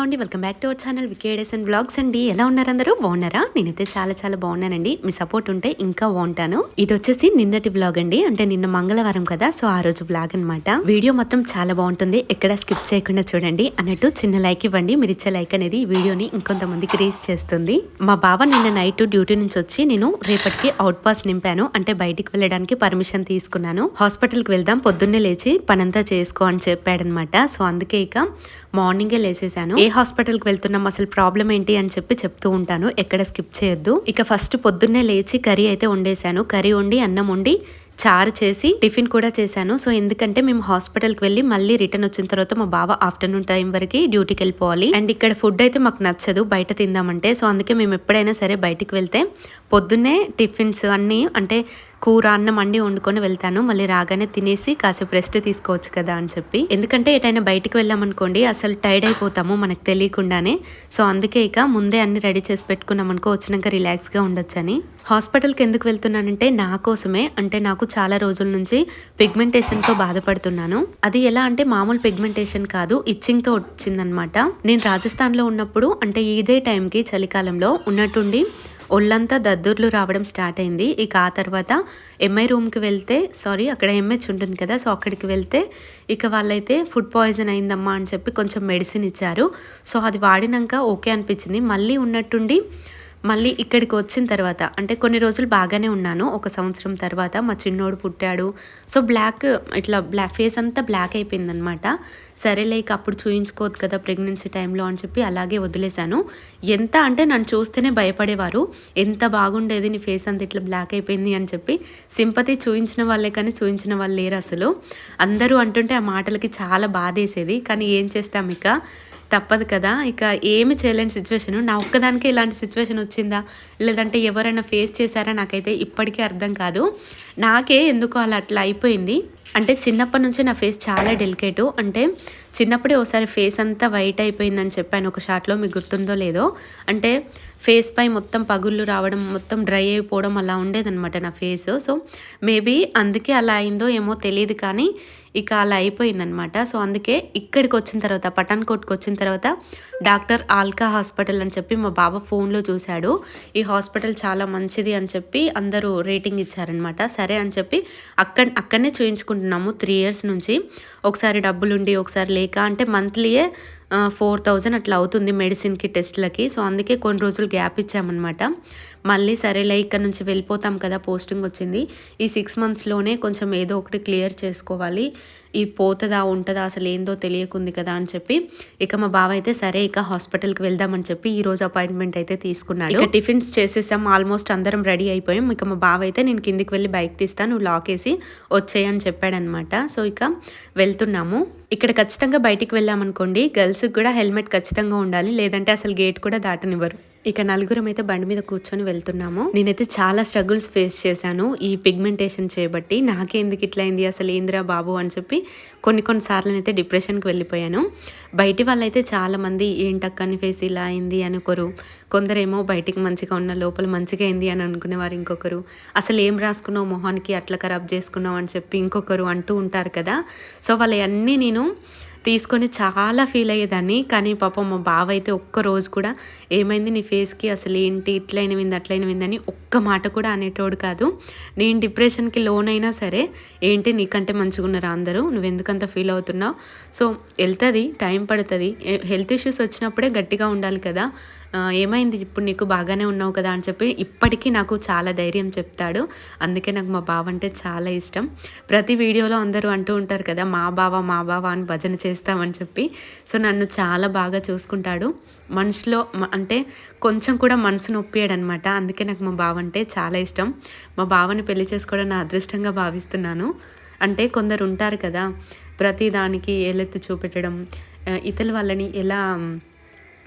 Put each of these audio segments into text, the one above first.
Hello అండి welcome back to our channel వికేడేస్ and blogs అండి. ఎలా ఉన్నారు అందరూ? బాగున్నారా? నేనైతే చాలా చాలా బాగున్నానండి. మీ సపోర్ట్ ఉంటే ఇంకా బాగుంటాను. ఇది వచ్చేసి నిన్నటి బ్లాగ్ అండి. అంటే నిన్న మంగళవారం కదా సో ఆ రోజు బ్లాగ్ అన్నమాట. వీడియో మాత్రం చాలా బాగుంటుంది. ఎక్కడ స్కిప్ చేయకుండా చూడండి. అన్నట్టు చిన్న లైక్ ఇవ్వండి. మీరు ఇచ్చే లైక్ అనేది ఈ వీడియోని ఇంకొంతమందికి రీచ్ చేస్తుంది. మా బావ నిన్న నైట్ డ్యూటీ నుంచి వచ్చి నేను రేపటికి అవుట్ పాస్ నింపాను. అంటే బయటికి వెళ్ళడానికి పర్మిషన్ తీసుకున్నాను. హాస్పిటల్కి వెళ్దాం పొద్దున్నే లేచి పనంతా చేసుకో అని చెప్పాడనమాట సో అందుకే ఇక మార్నింగే లేసేసాను. ఏ హాస్పిటల్కి వెళ్తున్నాం అసలు ప్రాబ్లం ఏంటి అని చెప్పి చెప్తూ ఉంటాను. ఎక్కడ స్కిప్ చేయొద్దు. ఇక ఫస్ట్ పొద్దున్నే లేచి కర్రీ అయితే వండేసాను కర్రీ వండి అన్నం వండి చారు చేసి టిఫిన్ కూడా చేశాను. సో ఎందుకంటే మేము హాస్పిటల్కి వెళ్ళి మళ్ళీ రిటర్న్ వచ్చిన తర్వాత మా బావ ఆఫ్టర్నూన్ టైం వరకు డ్యూటీకి వెళ్ళిపోవాలి. అండ్ ఇక్కడ ఫుడ్ అయితే మాకు నచ్చదు బయట తిందామంటే. సో అందుకే మేము ఎప్పుడైనా సరే బయటికి వెళ్తే పొద్దున్నే టిఫిన్స్ అన్నీ అంటే కూర అన్నం అండి వండుకొని వెళ్తాను. మళ్ళీ రాగానే తినేసి కాసేపు రెస్ట్ తీసుకోవచ్చు కదా అని చెప్పి. ఎందుకంటే ఎటైనా బయటికి వెళ్ళామనుకోండి అసలు టైర్డ్ అయిపోతాము మనకు తెలియకుండానే. సో అందుకే ఇక ముందే అన్ని రెడీ చేసి పెట్టుకున్నాం అనుకో వచ్చినాక రిలాక్స్గా ఉండొచ్చని. హాస్పిటల్కి ఎందుకు వెళ్తున్నానంటే నా కోసమే. అంటే నాకు చాలా రోజుల నుంచి పిగ్మెంటేషన్తో బాధపడుతున్నాను. అది ఎలా అంటే మామూలు పిగ్మెంటేషన్ కాదు ఇచ్చింగ్తో వచ్చిందనమాట. నేను రాజస్థాన్లో ఉన్నప్పుడు అంటే ఇదే టైంకి చలికాలంలో ఉన్నట్టుండి ఒళ్ళంతా దద్దుర్లు రావడం స్టార్ట్ అయింది. ఇక ఆ తర్వాత ఎంఐ రూమ్కి వెళ్తే సారీ అక్కడ ఎంహెచ్ ఉంటుంది కదా సో అక్కడికి వెళ్తే ఇక వాళ్ళైతే ఫుడ్ పాయిజన్ అయిందమ్మా అని చెప్పి కొంచెం మెడిసిన్ ఇచ్చారు. సో అది వాడినాక ఓకే అనిపించింది. మళ్ళీ ఉన్నట్టుండి మళ్ళీ ఇక్కడికి వచ్చిన తర్వాత అంటే కొన్ని రోజులు బాగానే ఉన్నాను. ఒక సంవత్సరం తర్వాత మా చిన్నోడు పుట్టాడు. సో బ్లాక్ ఇట్లా బ్లాక్ ఫేస్ అంతా బ్లాక్ అయిపోయింది అనమాట సరే లైక్ అప్పుడు చూయించుకోవద్దు కదా ప్రెగ్నెన్సీ టైంలో అని చెప్పి అలాగే వదిలేశాను. ఎంత అంటే నన్ను చూస్తేనే భయపడేవారు. ఎంత బాగుండేది నీ ఫేస్ అంతా ఇట్లా బ్లాక్ అయిపోయింది అని చెప్పి సింపతి చూయించిన వాళ్ళే కానీ చూయించిన వాళ్ళు లేరు అసలు. అందరూ అంటుంటే ఆ మాటలకి చాలా బాధేసేది. కానీ ఏం చేస్తాం ఇక? తప్పదు కదా. ఇక ఏమి చేయలేని సిచ్యువేషన్ నా ఒక్కదానికే ఇలాంటి సిచ్యువేషన్ వచ్చిందా? లేదంటే ఎవరైనా ఫేస్ చేశారా? నాకైతే ఇప్పటికీ అర్థం కాదు. నాకే ఎందుకు అలా అట్లా అయిపోయింది. అంటే చిన్నప్పటి నుంచి నా ఫేస్ చాలా డెలికేటు అంటే చిన్నప్పుడే ఒకసారి ఫేస్ అంతా వైట్ అయిపోయిందని చెప్పాను. ఒక షాట్లో మీకు గుర్తుందో లేదో. అంటే ఫేస్ పై మొత్తం పగుళ్ళు రావడం మొత్తం డ్రై అయిపోవడం అలా ఉండేదన్నమాట నా ఫేస్ సో మేబీ అందుకే అలా అయిందో ఏమో తెలియదు కానీ ఇక అలా అయిపోయిందనమాట సో అందుకే ఇక్కడికి వచ్చిన తర్వాత పఠాన్కోట్కి వచ్చిన తర్వాత డాక్టర్ ఆల్కా హాస్పిటల్ అని చెప్పి మా బాబా ఫోన్లో చూశాడు. ఈ హాస్పిటల్ చాలా మంచిది అని చెప్పి అందరూ రేటింగ్ ఇచ్చారనమాట సరే అని చెప్పి అక్కడ అక్కడనే చూయించుకుంటున్నాము త్రీ ఇయర్స్ నుంచి. ఒకసారి డబ్బులుండి ఒకసారి లేక అంటే మంత్లీయే ఫోర్ థౌజండ్ అట్లా అవుతుంది మెడిసిన్కి టెస్ట్లకి. సో అందుకే కొన్ని రోజులు గ్యాప్ ఇచ్చామన్నమాట. మళ్ళీ సరేలే ఇక్కడ నుంచి వెళ్ళిపోతాం కదా పోస్టింగ్ వచ్చింది. ఈ సిక్స్ మంత్స్లోనే కొంచెం ఏదో ఒకటి క్లియర్ చేసుకోవాలి. ఈ పోతుందా ఉంటుందా అసలు ఏందో తెలియకుంది కదా అని చెప్పి. ఇక మా బావ అయితే సరే ఇక హాస్పిటల్కి వెళ్దామని చెప్పి ఈ రోజు అపాయింట్మెంట్ అయితే తీసుకున్నాడు. ఇక టిఫిన్స్ చేసేసాం ఆల్మోస్ట్ అందరం రెడీ అయిపోయాం. ఇక మా బావ అయితే నేను కిందికి వెళ్ళి బైక్ తీస్తా నువ్వు లాక్ వేసి వచ్చేయని చెప్పాడనమాట సో ఇక వెళ్తున్నాము. ఇక్కడ ఖచ్చితంగా బయటికి వెళ్ళామనుకోండి గర్ల్స్కి కూడా హెల్మెట్ ఖచ్చితంగా ఉండాలి లేదంటే అసలు గేట్ కూడా దాటనివ్వరు. ఇక నలుగురం అయితే బండి మీద కూర్చొని వెళ్తున్నాము. నేనైతే చాలా స్ట్రగుల్స్ ఫేస్ చేశాను. ఈ పిగ్మెంటేషన్ చేయబట్టి నాకెందుకు ఇట్లా అయింది అసలు ఏందిరా బాబు అని చెప్పి కొన్ని కొన్ని సార్లు అయితే డిప్రెషన్కి వెళ్ళిపోయాను. బయటి వాళ్ళైతే చాలా మంది ఏంటక్కని ఫేస్ ఇలా అయింది అనుకోరు కొందరేమో బయటికి మంచిగా ఉన్న లోపల మంచిగా అయింది అని అనుకునేవారు ఇంకొకరు అసలు ఏం రాసుకున్నావు మొహానికి అట్లా ఖరాబ్ చేసుకున్నావు అని చెప్పి ఇంకొకరు అంటూ ఉంటారు కదా. సో వాళ్ళవన్నీ నేను తీసుకొని చాలా ఫీల్ అయ్యేదాన్ని. కానీ పాపం మా బావ అయితే ఒక్క రోజు కూడా ఏమైంది నీ ఫేస్కి అసలు ఏంటి ఇట్లయినవింది అట్లైనవిందని ఒక్క మాట కూడా అనేటోడు కాదు. నేను డిప్రెషన్కి లోనైనా సరే ఏంటి నీకంటే మంచిగా ఉన్నారా అందరూ? నువ్వు ఎందుకంత ఫీల్ అవుతున్నావు? సో వెళ్తుంది టైం పడుతుంది. హెల్త్ ఇష్యూస్ వచ్చినప్పుడే గట్టిగా ఉండాలి కదా. ఏమైంది? ఇప్పుడు నీకు బాగానే ఉన్నావు కదా అని చెప్పి ఇప్పటికీ నాకు చాలా ధైర్యం చెప్తాడు. అందుకే నాకు మా బావ అంటే చాలా ఇష్టం. ప్రతి వీడియోలో అందరూ అంటూ ఉంటారు కదా మా బావ మా బావ అని భజన చేస్తామని చెప్పి. సో నన్ను చాలా బాగా చూసుకుంటాడు. మనసులో అంటే కొంచెం కూడా మనసు నొప్పియాడనమాట. అందుకే నాకు మా బావ అంటే చాలా ఇష్టం. మా బావని పెళ్ళి చేసుకోవడం నా అదృష్టంగా భావిస్తున్నాను. అంటే కొందరు ఉంటారు కదా ప్రతి దానికి ఏలెత్తి చూపెట్టడం ఇతల వాళ్ళని ఎలా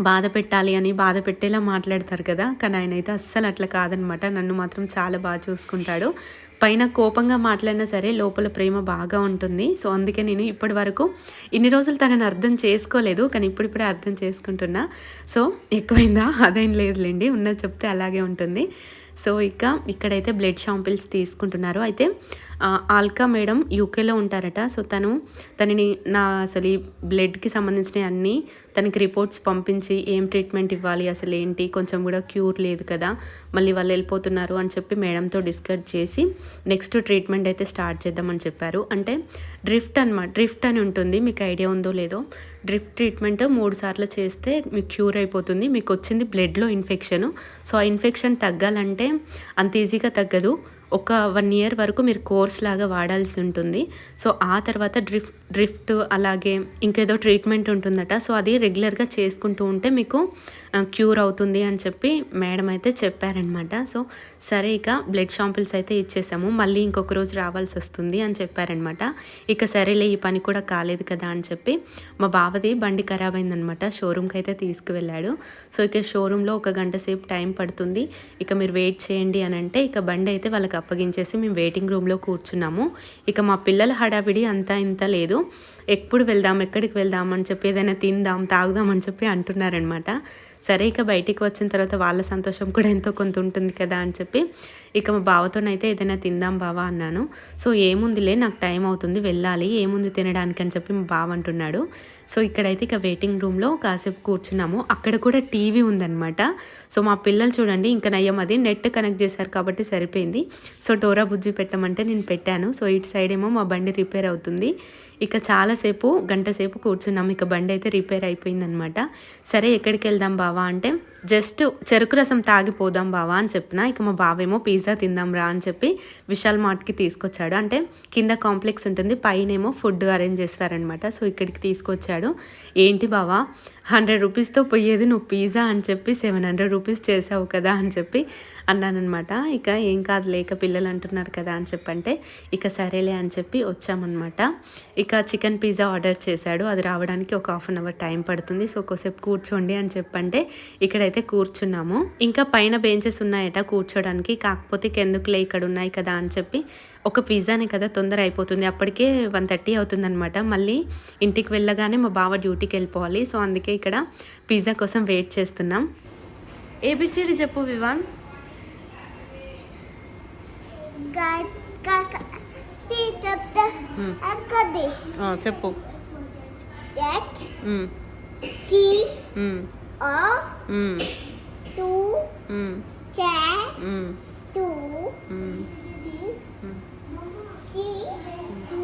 బాధ పెట్టాలి అని బాధ పెట్టేలా మాట్లాడతారు కదా. కానీ ఆయన అయితే అస్సలు అట్లా కాదనమాట. నన్ను మాత్రం చాలా బాగా చూసుకుంటాడు. పైన కోపంగా మాట్లాడినా సరే లోపల ప్రేమ బాగా ఉంటుంది. సో అందుకే నేను ఇప్పటి వరకు ఇన్ని రోజులు తనని అర్థం చేసుకోలేదు. కానీ ఇప్పుడిప్పుడే అర్థం చేసుకుంటున్నా. సో ఎక్కువైందా? అదేం లేదులేండి. ఉన్నది చెప్తే అలాగే ఉంటుంది. సో ఇక ఇక్కడైతే బ్లడ్ షాంపిల్స్ తీసుకుంటున్నారు. అయితే ఆల్కా మేడం యూకేలో ఉంటారట. సో తను తనని నా అసలు ఈ బ్లడ్కి సంబంధించిన అన్నీ తనకి రిపోర్ట్స్ పంపించి ఏం ట్రీట్మెంట్ ఇవ్వాలి అసలు ఏంటి కొంచెం కూడా క్యూర్ లేదు కదా మళ్ళీ వాళ్ళు వెళ్ళిపోతున్నారు అని చెప్పి మేడంతో డిస్కస్ చేసి నెక్స్ట్ ట్రీట్మెంట్ అయితే స్టార్ట్ చేద్దామని చెప్పారు. అంటే డ్రిఫ్ట్ అనమాట డ్రిఫ్ట్ అని ఉంటుంది మీకు ఐడియా ఉందో లేదో. డ్రిఫ్ట్ ట్రీట్మెంట్ మూడు సార్లు చేస్తే మీకు క్యూర్ అయిపోతుంది మీకు వచ్చింది బ్లడ్లో ఇన్ఫెక్షన్. సో ఆ ఇన్ఫెక్షన్ తగ్గాలంటే అంత ఈజీగా తగ్గదు. ఒక వన్ ఇయర్ వరకు మీరు కోర్స్ లాగా వాడాల్సి ఉంటుంది. సో ఆ తర్వాత డ్రిప్ డ్రిఫ్ట్ అలాగే ఇంకేదో ట్రీట్మెంట్ ఉంటుందట. సో అది రెగ్యులర్గా చేసుకుంటూ ఉంటే మీకు క్యూర్ అవుతుంది అని చెప్పి మేడం అయితే చెప్పారనమాట సో సరే ఇక బ్లడ్ షాంపిల్స్ అయితే ఇచ్చేసాము. మళ్ళీ ఇంకొక రోజు రావాల్సి వస్తుంది అని చెప్పారనమాట ఇక సరేలే ఈ పని కూడా కాలేదు కదా అని చెప్పి మా బావది బండి ఖరాబ్ అయిందనమాట షోరూమ్కి అయితే తీసుకువెళ్ళాడు. సో ఇక షోరూంలో ఒక గంట సేపు టైం పడుతుంది. ఇక మీరు వెయిట్ చేయండి అని అంటే ఇక బండి అయితే వాళ్ళకి అప్పగించేసి మేము వెయిటింగ్ రూమ్లో కూర్చున్నాము. ఇక మా పిల్లల హడావిడి అంతా ఇంత లేదు. ఎప్పుడు వెళ్దాం ఎక్కడికి వెళ్దాం అని చెప్పి ఏదైనా తిందాం తాగుదాం అని చెప్పి అంటున్నారనమాట సరే ఇక బయటికి వచ్చిన తర్వాత వాళ్ళ సంతోషం కూడా ఎంతో కొంత ఉంటుంది కదా అని చెప్పి ఇక మా బావతోనైతే ఏదైనా తిందాం బావా అన్నాను. సో ఏముందిలే నాకు టైం అవుతుంది వెళ్ళాలి ఏముంది తినడానికి అని చెప్పి మా బావ అంటున్నాడు. సో ఇక్కడైతే ఇక వెయిటింగ్ రూమ్లో కాసేపు కూర్చున్నాము. అక్కడ కూడా టీవీ ఉందన్నమాట. సో మా పిల్లలు చూడండి ఇంకా నయ్యం అది నెట్ కనెక్ట్ చేశారు కాబట్టి సరిపోయింది. సో టోరా బుజ్జి పెట్టమంటే నేను పెట్టాను. సో ఇటు సైడ్ ఏమో మా బండి రిపేర్ అవుతుంది. ఇక చాలాసేపు గంట సేపు కూర్చున్నాం. ఇక బండి అయితే రిపేర్ అయిపోయిందనమాట. సరే ఎక్కడికి వెళ్దాం బావా అంటే జస్ట్ చెరుకు రసం తాగిపోదాం బావా అని చెప్పిన ఇక మా బావేమో పిజ్జా తిందాం రా అని చెప్పి విశాల్ మార్ట్కి తీసుకొచ్చాడు. అంటే కింద కాంప్లెక్స్ ఉంటుంది పైన ఏమో ఫుడ్ అరేంజ్ చేస్తారనమాట సో ఇక్కడికి తీసుకొచ్చాడు. ఏంటి బావా హండ్రెడ్ రూపీస్తో పోయేది నువ్వు పిజ్జా అని చెప్పి సెవెన్ హండ్రెడ్ రూపీస్ చేసావు కదా అని చెప్పి అన్నానమాట ఇక ఏం కాదు లేక పిల్లలు అంటున్నారు కదా అని చెప్పంటే ఇక సరేలే అని చెప్పి వచ్చామన్నమాట. ఇక చికెన్ పిజ్జా ఆర్డర్ చేశాడు. అది రావడానికి ఒక హాఫ్ అన్ అవర్ టైం పడుతుంది. సో ఒకసేపు కూర్చోండి అని చెప్పంటే ఇక్కడైతే కూర్చున్నాము. ఇంకా పైన బెంచెస్ ఉన్నాయట కూర్చోడానికి. కాకపోతే ఇక ఎందుకులే ఇక్కడ ఉన్నాయి కదా అని చెప్పి ఒక పిజ్జానే కదా తొందర అయిపోతుంది. అప్పటికే వన్ థర్టీ అవుతుంది అనమాట మళ్ళీ ఇంటికి వెళ్ళగానే మా బావ డ్యూటీకి వెళ్ళిపోవాలి. సో అందుకే ఇక్కడ పిజ్జా కోసం వెయిట్ చేస్తున్నాం. ఏబిసిడి చెప్పు వివాన్. చెప్పు. టీ ఓ టూ చే టూ సి టూ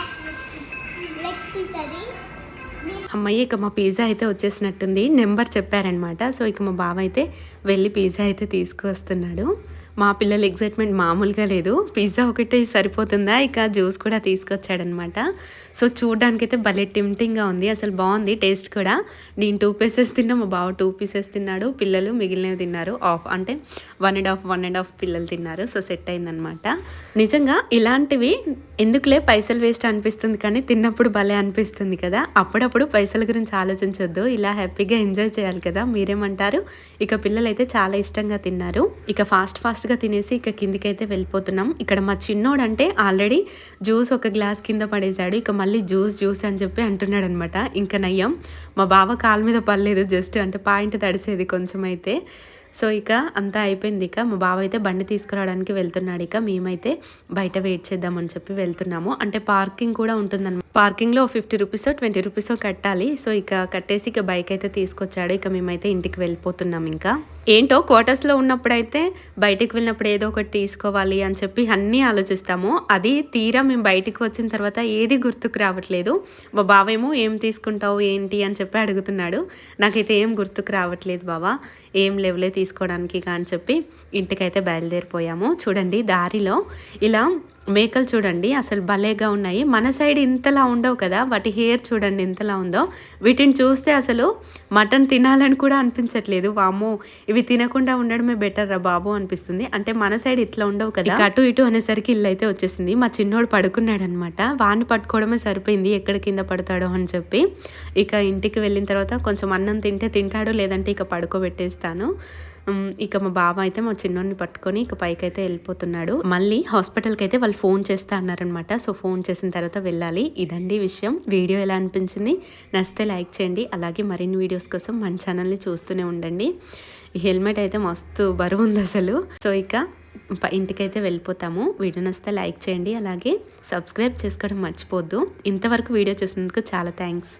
ఎక్స్ లెగ్ పీస్ అది అమ్మాయి ఇక మా పిజ్జా అయితే వచ్చేసినట్టుంది. నెంబర్ చెప్పారనమాట సో ఇక మా బావ అయితే వెళ్ళి పిజ్జా అయితే తీసుకువస్తున్నాడు. మా పిల్లల ఎగ్జైట్మెంట్ మామూలుగా లేదు. పిజ్జా ఒకటే సరిపోతుందా? ఇక జ్యూస్ కూడా తీసుకొచ్చాడనమాట. సో చూడడానికైతే భలే టిమ్టింగ్గా ఉంది. అసలు బాగుంది టేస్ట్ కూడా. నేను టూ పీసెస్ తిన్నా మా బావ టూ పీసెస్ తిన్నాడు. పిల్లలు మిగిలినవి తిన్నారు. ఆఫ్ అంటే one and half one and half పిల్లలు తిన్నారు. సో సెట్ అయిందనమాట. నిజంగా ఇలాంటివి ఎందుకులే పైసలు వేస్ట్ అనిపిస్తుంది కానీ తిన్నప్పుడు భలే అనిపిస్తుంది కదా. అప్పుడప్పుడు పైసల గురించి ఆలోచించొద్దు. ఇలా హ్యాపీగా ఎంజాయ్ చేయాలి కదా. మీరేమంటారు? ఇక పిల్లలు అయితే చాలా ఇష్టంగా తిన్నారు. ఇక ఫాస్ట్ ఫాస్ట్ ఫాస్ట్గా తినేసి ఇక కిందికైతే వెళ్ళిపోతున్నాం. ఇక్కడ మా చిన్నోడు అంటే ఆల్రెడీ జ్యూస్ ఒక గ్లాస్ కింద పడేశాడు. ఇక మళ్ళీ జ్యూస్ జ్యూస్ అని చెప్పి అంటున్నాడు అనమాట ఇంకా నయ్యం మా బావ కాలు మీద పడలేదు జస్ట్ అంటే పాయింట్ తడిసేది కొంచెం అయితే. సో ఇక అంతా అయిపోయింది ఇక. మా బావ అయితే బండి తీసుకురావడానికి వెళ్తున్నాడు ఇక. మేమైతే బయట వెయిట్ చేద్దామని చెప్పి వెళ్తున్నాము. అంటే పార్కింగ్ కూడా ఉంటుందన్నమాట. పార్కింగ్లో ఫిఫ్టీ రూపీస్ ట్వంటీ రూపీస్ కట్టాలి. సో ఇక కట్టేసి ఇక బైక్ అయితే తీసుకొచ్చాడు. ఇక మేమైతే ఇంటికి వెళ్ళిపోతున్నాం ఇంకా. ఏంటో క్వార్టర్స్లో ఉన్నప్పుడైతే బయటికి వెళ్ళినప్పుడు ఏదో ఒకటి తీసుకోవాలి అని చెప్పి అన్నీ ఆలోచిస్తాము. అది తీరా మేము బయటికి వచ్చిన తర్వాత ఏది గుర్తుకు రావట్లేదు. మా బావేమో ఏం తీసుకుంటావు ఏంటి? అని చెప్పి అడుగుతున్నాడు. నాకైతే ఏం గుర్తుకు రావట్లేదు బావా. ఏం లెవలే తీసుకోవడానికి అని చెప్పి ఇంటికైతే బయలుదేరిపోయాము. చూడండి దారిలో ఇలా మేకలు చూడండి అసలు భలేగా ఉన్నాయి. మన సైడ్ ఇంతలా ఉండవు కదా వాటి హెయిర్ చూడండి ఇంతలా ఉందో. వీటిని చూస్తే అసలు మటన్ తినాలని కూడా అనిపించట్లేదు. వామో ఇవి తినకుండా ఉండడమే బెటర్ రా బాబు అనిపిస్తుంది. అంటే మన సైడ్ ఇట్లా ఉండవు కదా. అటు ఇటు అనేసరికి ఇల్లు అయితే వచ్చేసింది. మా చిన్నోడు పడుకున్నాడు అనమాట వాడిని పట్టుకోవడమే సరిపోయింది. ఎక్కడ కింద పడతాడో అని చెప్పి. ఇక ఇంటికి వెళ్ళిన తర్వాత కొంచెం అన్నం తింటే తింటాడు లేదంటే ఇక పడుకోబెట్టేస్తాను. ఇక మా బావ అయితే మా చిన్నోడిని పట్టుకొని ఇక పైకి అయితే వెళ్ళిపోతున్నాడు. మళ్ళీ హాస్పిటల్కి అయితే వాళ్ళు ఫోన్ చేస్తా అన్నారనమాట సో ఫోన్ చేసిన తర్వాత వెళ్ళాలి. ఇదండి విషయం. వీడియో ఎలా అనిపించింది? నచ్చితే లైక్ చేయండి. అలాగే మరిన్ని వీడియోస్ కోసం మన ఛానల్ని చూస్తూనే ఉండండి. ఈ హెల్మెట్ అయితే మస్తు బరువు ఉంది అసలు. సో ఇక ఇంటికైతే వెళ్ళిపోతాము. వీడియో నచ్చితే లైక్ చేయండి. అలాగే సబ్స్క్రైబ్ చేసుకోవడం మర్చిపోద్దు. ఇంతవరకు వీడియో చేసినందుకు చాలా థ్యాంక్స్.